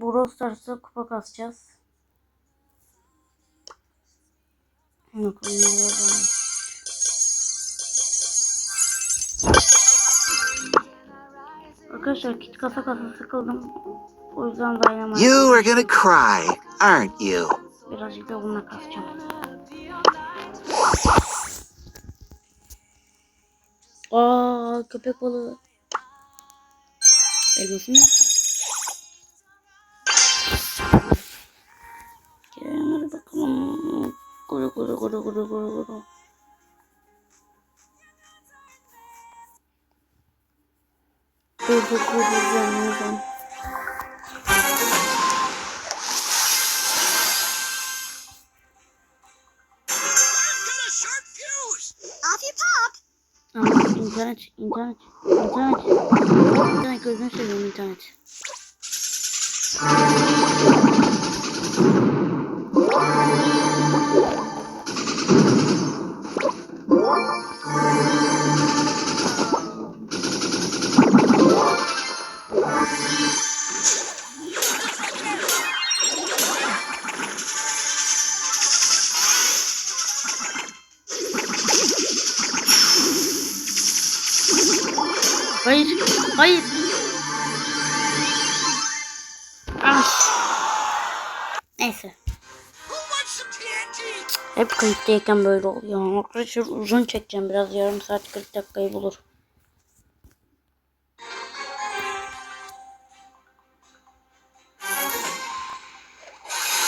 Brawl Stars'ta kupa kasacağız. Yok. Arkadaşlar kit kasa kasa sıkıldım. O yüzden Dynamite You are gonna cry, aren't you? birazcık da bununla kasacağım. Aa köpek balığı. Elmasım yok করো করো করো করো করো করো করো করো internet, internet, internet. Bir tane gözünü seveyim internet. Hayır, hayır. Ah. Neyse. Hep kayıttayken böyle oluyor. Arkadaşlar uzun çekeceğim biraz. Yarım saat 40 dakikayı bulur.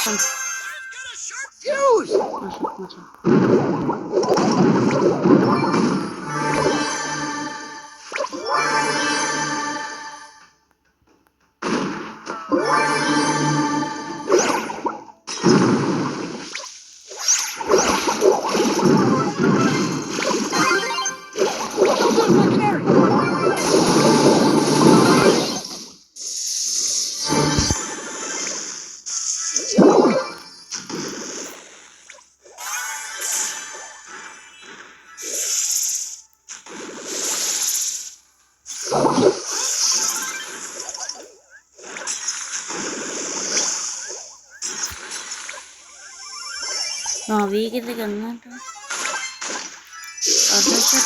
Tamam. Maşallah. Maviye gezegen nerede? Arkadaşlar.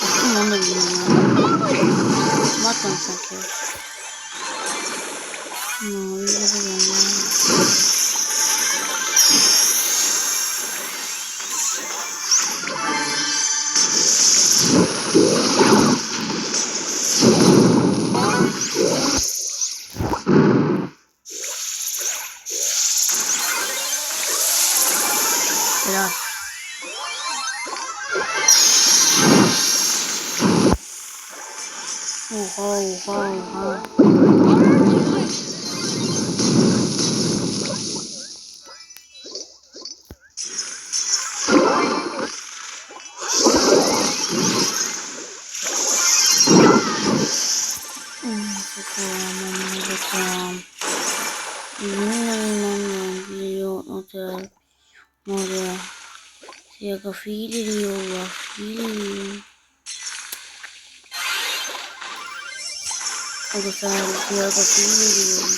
Aslında onu da bilmiyorum. Bakın sanki. Mavi gezegen Helal. Oha oha oha. Bakalım, bakalım. Bilmiyorum, biliyor, otel. Fiil ediyorlar. Fiil ediyor. O da sana siyaga fiil ediyor.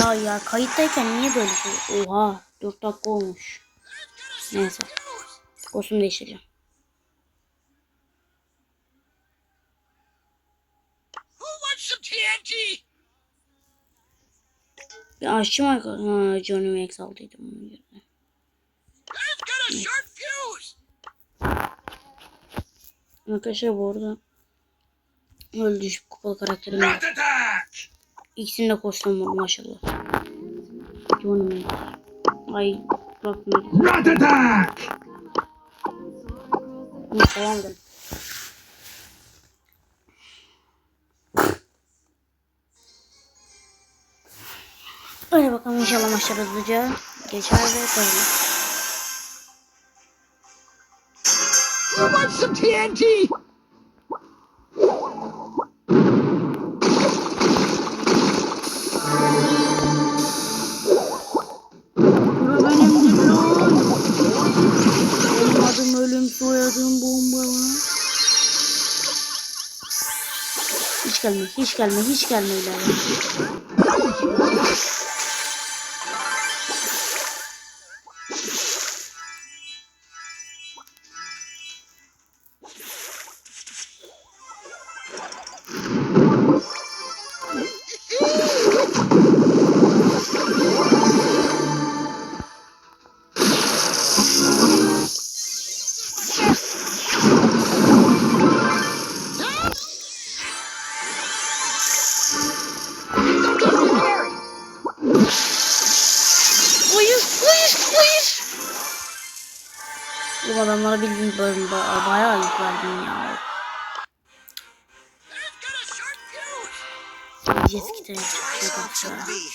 Ya ya kayıttayken niye böyle şey? Oha 4 dakika olmuş. Neyse. Kostüm değiştireceğim. Some TNT? Bir aşçı mı? Ha Johnny Max aldıydım onun yerine. I've got a short fuse. Arkadaşlar bu arada öyle düşük kupalı karakterim var. attack! İkisinin de var maşallah. Johnny Max. Ay ne. Rat attack! Ne Buradan aşağı hızlıca geçer ve kazanır. Some TNT? Adım ölüm soyadım bomba Hiç gelme hiç gelme hiç gelme ilerle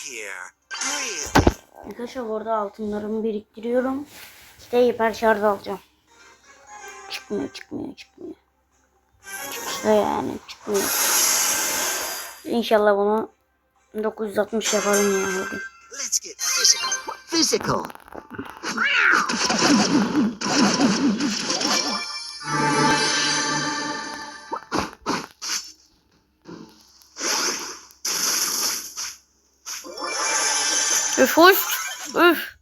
here. Really? Arkadaşlar orada altınlarımı biriktiriyorum. İşte hiper şarj alacağım. Çıkmıyor, çıkmıyor, çıkmıyor. Çıksa yani çıkmıyor. İnşallah bunu 960 yaparım ya bugün. Let's get physical. Physical. Üf hoş. Üf.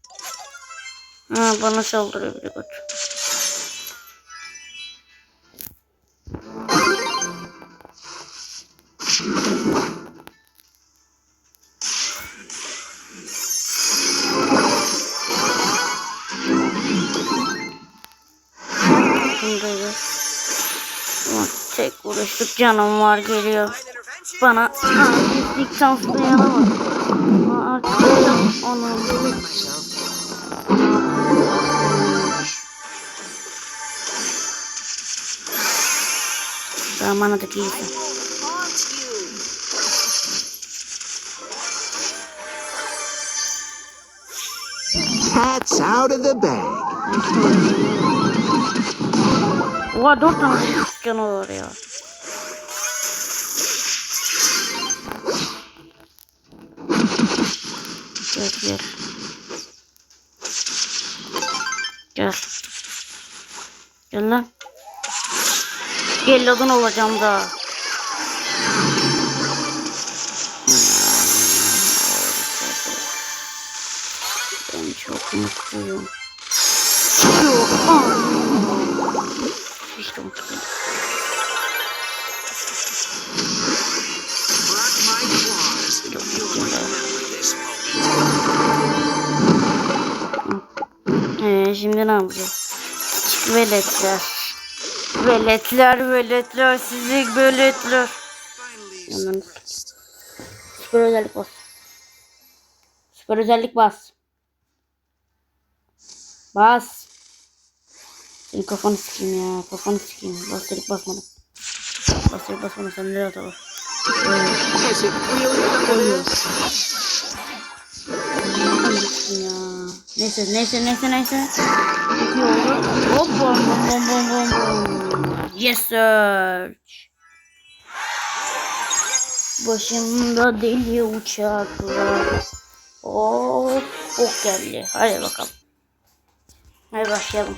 Ha, bana saldırıyor bir. Bundayız. Ulan Tek uğraştık canım var geliyor. Bana artistik taslayanamaz. Ama artık anladık iyisin. Haunt you. Cat's out of the bag. Oha dört tane canı var ya. Gel gel. Gel. Gel lan. Gel ladın olacağım da. Ben çok mutluyum. Yok. aa. İşte mutluyum. Şimdi ne yapacağız? Veletler. Veletler, veletler, sizi veletler. Hemen süper özellik bas. Süper özellik bas. Bas. Senin kafanı sikeyim ya. Kafanı sikeyim. Bas dedik basmadım. Bas dedik basmadım. Sen nereye atalım? İt really happened? ya. Neyse neyse neyse neyse. Çok iyi oldu. Hop bom bom bom bom bom. Yes sir. Başımda deli uçaklar. Hop ok geldi. Hadi bakalım. Hadi başlayalım.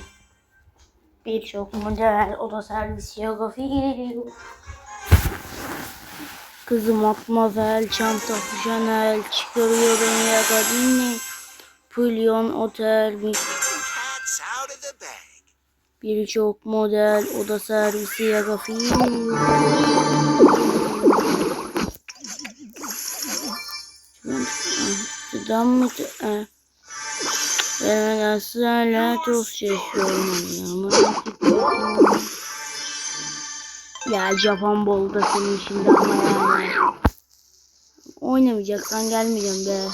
Birçok model oda servis yogofi. Kızım Atmavel, çantası Chanel, çıkarıyorum ya kabini. Pulyon Otel, birçok model, oda servisi Yagafi. Sudan mı? Vermeden hala toz çeşiyorum. Ya Japon bol da senin şimdi ama yani. Oynamayacaksan gelmeyeceğim be.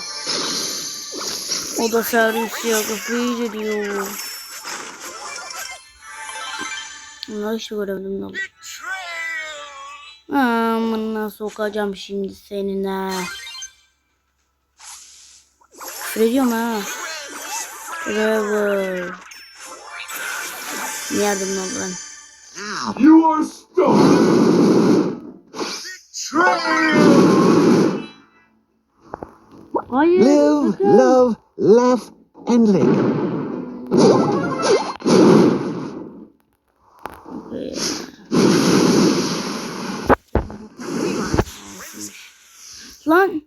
O da servis yok. İyi diyor. Bunlar işte olur. Betrayal. Amına sokacağım şimdi seninle. Küfür ediyorum ha. Yardımcı oldu lan? Now, You are stuck. Betrayal! Hayır. live, sakın. love, laugh, and live. Lan.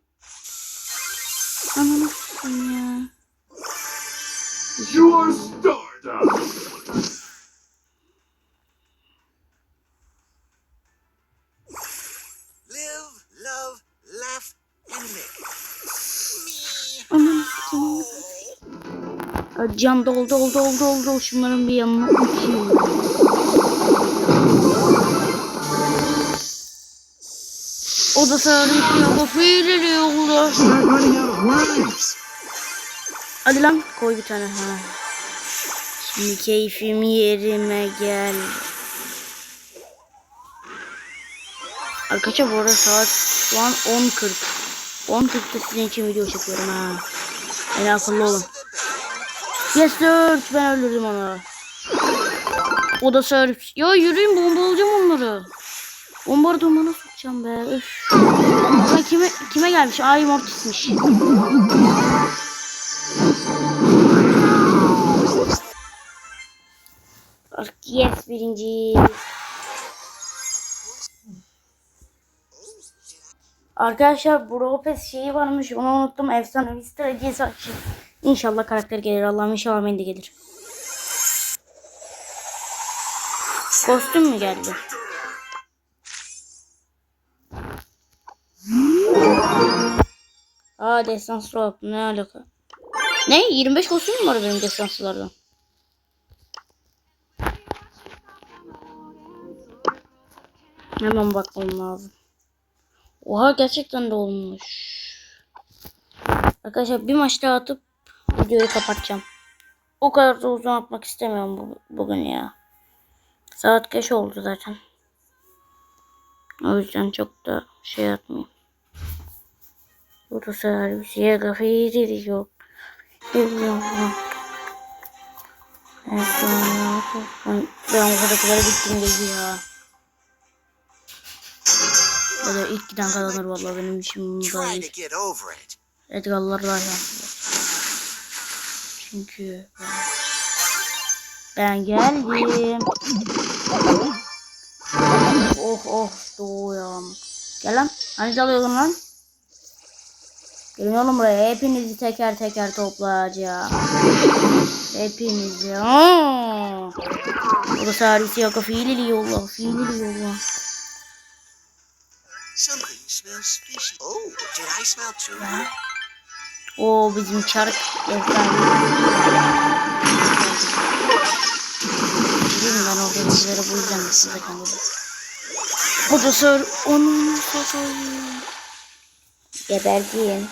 Can doldu doldu doldu doldu. Şunların bir yanına uçayım. O da sarıyor. Kafayı yolda. Hadi lan koy bir tane. Ha. Şimdi keyfim yerime gel. Arkadaşlar bu arada saat şu an 10.40. 10.40'da sizin için video çekiyorum ha. En akıllı olun. Yes sir. Ben öldürdüm onu. O da sir. Ya yürüyün bomba alacağım onları. Bomba dumana sokacağım be. Öf. Lan kime, kime gelmiş? Ay Mortis'miş. Yes birinci. Arkadaşlar Bropes şeyi varmış onu unuttum. Efsane bir stratejisi açayım. İnşallah karakter gelir. Allah'ım inşallah Mendy gelir. Kostüm mü geldi? Aa destans drop ne alaka? Ne? 25 kostüm mü var benim destanslardan? Hemen bakmam lazım. Oha gerçekten de olmuş. Arkadaşlar bir maç daha atıp videoyu kapatacağım. O kadar da uzun atmak istemiyorum bu, bugün ya. Saat geç oldu zaten. O yüzden çok da şey atmayayım. Burada servisiye kafayı yok. Bilmiyorum. Ben, ben o kadar kadar gittim dedi ya. Ya da ilk giden kazanır vallahi benim işim it. Edgar'lar daha şanslı. Çünkü ben geldim. Oh oh doğuyorum. Gel lan. Hani dalıyordun lan? Gelin oğlum buraya. Hepinizi teker teker toplayacağım. Hepinizi. Aa! Burası harisi yok. Fiilili yolla. Fiilili yolla. Something smells fishy. Oh, did I smell too? O bizim çark efsane. Bilmiyorum ben orada bizlere bu yüzden size da sor onun sözü. Geberdin.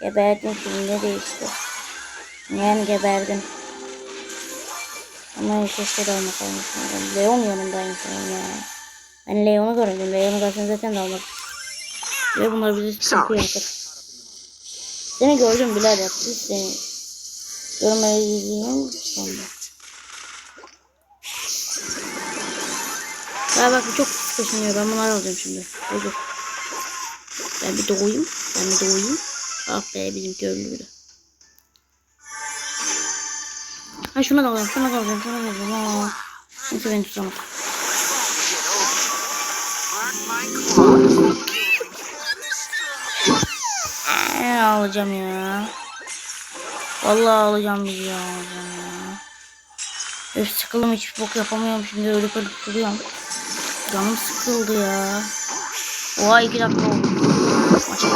Geberdin şimdi ne değişti? Yani geberdin. Ama keşke de olmasaymış. Leon yanındaymış onun ya. Ben Leon'u gördüm. Leon'u görsem zaten de almak. Ve bunlar bizi sıkıntı yaratır. Seni gördüm birader. Siz seni görmediğim sandım. Ya bak çok kaşınıyor. Ben bunları alacağım şimdi. Dur. Ben bir doğuyum. Ben bir doğuyum. Ah be bizimki öldü bile. Ha şuna da alacağım. Şuna da alacağım. Şuna da alacağım. Aa. Neyse beni tutamaz. Ee, alacağım ya. Vallahi alacağım bir ya. Alacağım ya. Öf sıkıldım hiç bok yapamıyorum şimdi ölüp ölüp duruyorum. Canım sıkıldı ya. Oha iki dakika oldu. Maça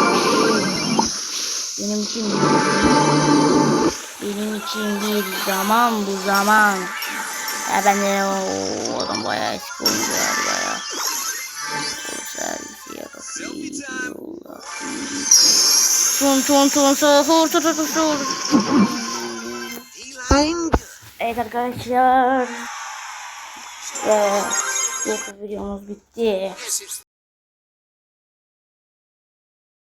Benim için benim için bir zaman bu zaman. Ya ben de o adam bayağı eski oyuncu ya. Tun tun tun sahur tun tun tun sahur. Evet arkadaşlar. Ve bu videomuz bitti.